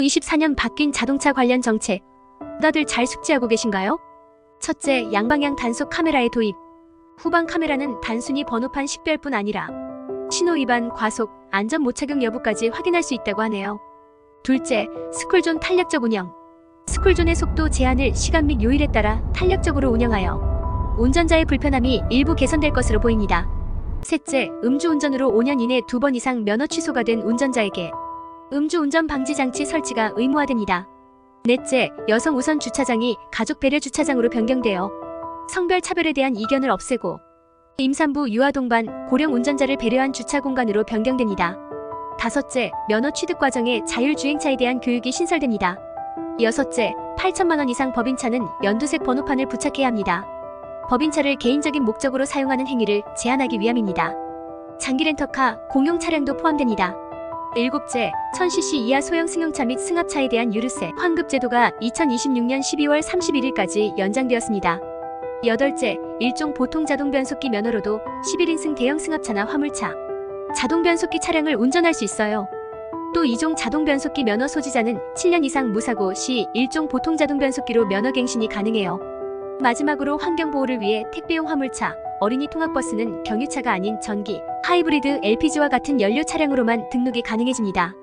24년 바뀐 자동차 관련 정책. 다들 잘 숙지하고 계신가요? 첫째, 양방향 단속 카메라의 도입. 후방 카메라는 단순히 번호판 식별뿐 아니라 신호 위반, 과속, 안전 못 착용 여부까지 확인할 수 있다고 하네요. 둘째, 스쿨존 탄력적 운영. 스쿨존의 속도 제한을 시간 및 요일에 따라 탄력적으로 운영하여 운전자의 불편함이 일부 개선될 것으로 보입니다. 셋째, 음주운전으로 5년 이내 두 번 이상 면허 취소가 된 운전자에게 음주운전 방지 장치 설치가 의무화됩니다. 넷째, 여성 우선 주차장이 가족 배려 주차장으로 변경되어 성별 차별에 대한 이견을 없애고 임산부 유아 동반 고령 운전자를 배려한 주차 공간으로 변경됩니다. 다섯째, 면허 취득 과정에 자율주행차에 대한 교육이 신설됩니다. 여섯째, 8천만 원 이상 법인차는 연두색 번호판을 부착해야 합니다. 법인차를 개인적인 목적으로 사용하는 행위를 제한하기 위함입니다. 장기 렌터카, 공용 차량도 포함됩니다. 일곱째, 1000cc 이하 소형 승용차 및 승합차에 대한 유류세 환급 제도가 2026년 12월 31일까지 연장되었습니다. 여덟째, 일종 보통 자동 변속기 면허로도 11인승 대형 승합차나 화물차, 자동 변속기 차량을 운전할 수 있어요. 또 이종 자동 변속기 면허 소지자는 7년 이상 무사고 시 일종 보통 자동 변속기로 면허 갱신이 가능해요. 마지막으로 환경 보호를 위해 택배용 화물차, 어린이 통학버스는 경유차가 아닌 전기, 하이브리드 LPG와 같은 연료 차량으로만 등록이 가능해집니다.